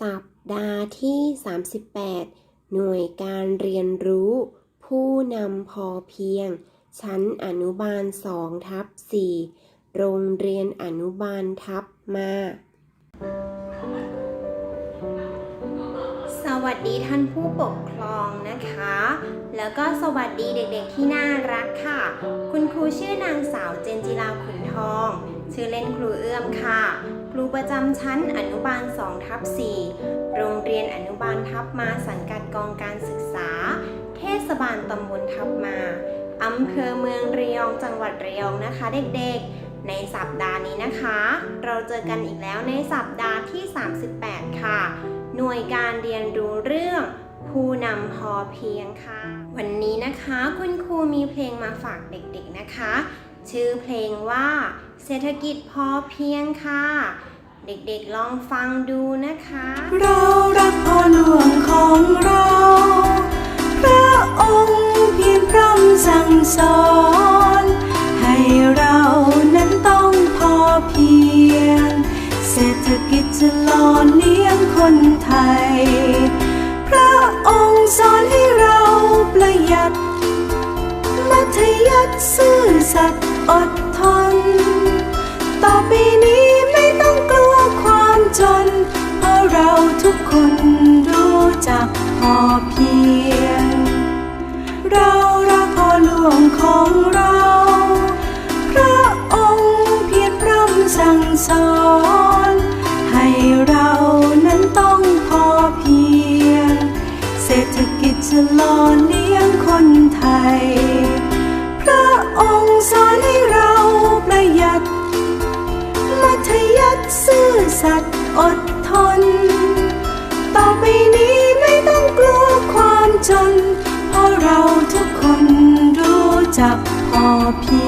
สัปดาห์ที่ 38 หน่วยการเรียนรู้ ผู้นำพอเพียง ชั้นอนุบาล2ทับ4โรงเรียนอนุบาลทับมา สวัสดีท่านผู้ปกครองนะคะ แล้วก็สวัสดีเด็กๆที่น่ารักค่ะ คุณครูชื่อนางสาวเจนจิราขุนทอง ชื่อเล่นครูเอื้อมค่ะ ครูประจำชั้นอนุบาล2ทับ4โรงเรียนอนุบาลทับมาสังกัดกองการศึกษา เทศบาลตำบลทับมาอำเภอเมืองระยองจังหวัดระยองนะคะ เด็กๆ ในสัปดาห์นี้นะคะ เราเจอกันอีกแล้วในสัปดาห์ที่ 38 ค่ะ หน่วยการเรียนรู้เรื่องผู้นำพอเพียงค่ะ วันนี้นะคะคุณครูมีเพลงมาฝากเด็กๆนะคะ ชื่อเพลงว่า เศรษฐกิจพอเพียงค่ะ เด็กๆลองฟังดูนะคะ เรารักพ่อหลวงของเรา พระองค์เพียรพร่ำสั่งสอน ให้เรานั้นต้องพอเพียง เศรษฐกิจจะหล่อเลี้ยงคนไทย พระองค์สอนให้เราประหยัดมัธยัติซื่อสัตย์ อดทน ต่อไปนี้ไม่ต้องกลัวความจน เพราะเราทุกคนรู้จักพอเพียง เรารักพอหลวงของเรา พระองค์เพียรพร่ำสั่งสอน ให้เรานั้นต้องพอเพียง เศรษฐกิจจะหล่อเลี้ยงคนไทย สอนให้เราประหยัด มัธยัติซื่อสัตย์อดทน ต่อไปนี้ไม่ต้องกลัวความจน เพราะเราทุกคนรู้จักพอเพียง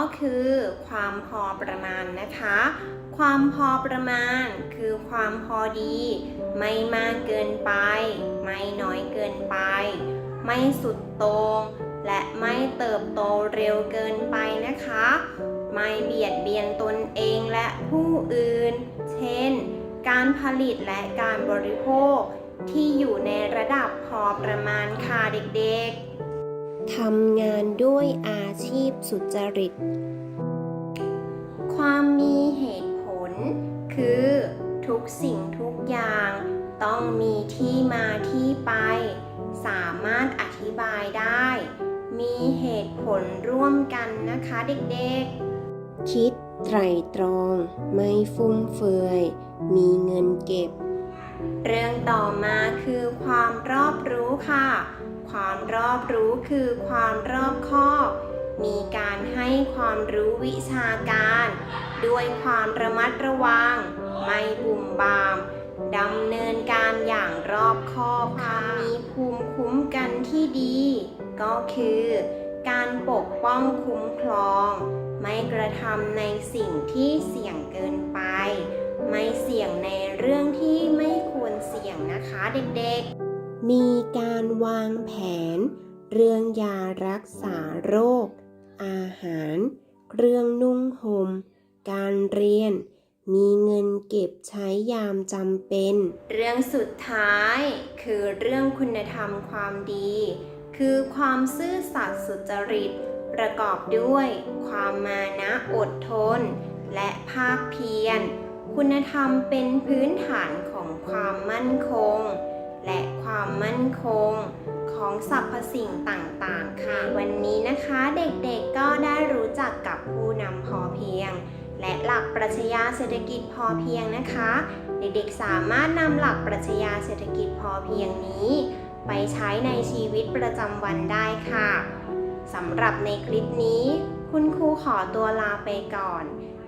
ก็คือความพอประมาณนะคะ ความพอประมาณคือความพอดี ไม่มากเกินไป ไม่น้อยเกินไป ไม่สุดโต่งและไม่เติบโตเร็วเกินไปนะคะ ไม่เบียดเบียนตนเองและผู้อื่น เช่น การผลิตและการบริโภคที่อยู่ในระดับพอประมาณค่ะเด็กๆ ทำงานด้วยอาชีพสุจริต ความมีเหตุผล คือทุกสิ่งทุกอย่าง ต้องมีที่มาที่ไป สามารถอธิบายได้ มีเหตุผลร่วมกันนะคะเด็กๆ คิดไตรตรอง ไม่ฟุ่มเฟือย มีเงินเก็บ เรื่องต่อมาคือความรอบรู้ค่ะ ความรอบรู้คือความรอบคอบ มีการให้ความรู้วิชาการ ด้วยความระมัดระวัง ไม่บุ่มบามดำเนินการอย่างรอบคอบค่ะมีภูมิคุ้มกันที่ดี ก็คือ การปกป้องคุ้มครอง ไม่กระทำในสิ่งที่เสี่ยงเกินไป ไม่เสี่ยงในเรื่องที่ไม่ควรเสี่ยงนะคะเด็กๆ มีการวางแผน เรื่องยารักษาโรค อาหาร เครื่องนุ่งหม่ม การเรียน มีเงินเก็บใช้ยามจำเป็น เรื่องสุดท้าย คือเรื่องคุณธรรมความดี คือความซื่อสัตย์สุจริต ประกอบด้วย ความมานะอดทน และภาคเพียร คุณธรรมเป็นพื้นฐานของความมั่นคง และความมั่นคงของสรรพสิ่งต่างๆ ค่ะ วันนี้นะคะเด็กๆก็ได้รู้จักกับผู้นำพอเพียง และหลักปรัชญาเศรษฐกิจพอเพียงนะคะ เด็กๆสามารถนำหลักปรัชญาเศรษฐกิจพอเพียงนี้ ไปใช้ในชีวิตประจำวันได้ค่ะสำหรับในคลิปนี้ คุณครูขอตัวลาไปก่อน